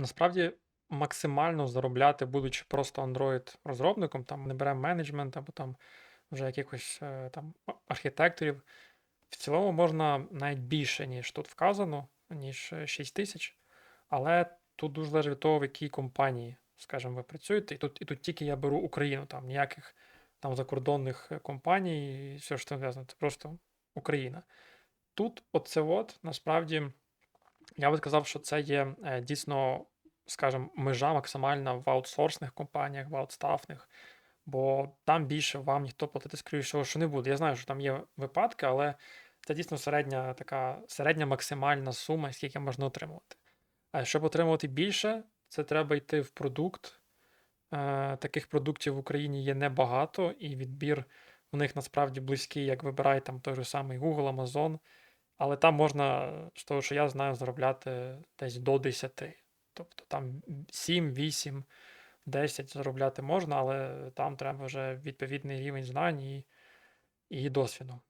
Насправді максимально заробляти, будучи просто Android-розробником, там не беремо менеджмент або там вже якихось е, там архітекторів. В цілому можна навіть більше, ніж тут вказано, ніж 6 тисяч. Але тут дуже залежить від того, в якій компанії, скажімо, ви працюєте. І тут, і тут тільки я беру Україну, там ніяких там закордонних е, компаній, і все, що зв'язано, це просто Україна. Тут оце от насправді я би сказав, що це є е, дійсно, скажімо, межа максимальна в аутсорсних компаніях, в аутстафних, бо там більше вам ніхто платити, скоріше, що не буде. Я знаю, що там є випадки, але це дійсно середня така середня максимальна сума, скільки можна отримувати. А щоб отримувати більше, це треба йти в продукт. Е, Таких продуктів в Україні є небагато, і відбір у них насправді близький, як вибирай там той же самий Google, Amazon. Але там можна, з того, що я знаю, заробляти десь до 10. Тобто там 7, 8, 10 заробляти можна, але там треба вже відповідний рівень знань і, і досвіду.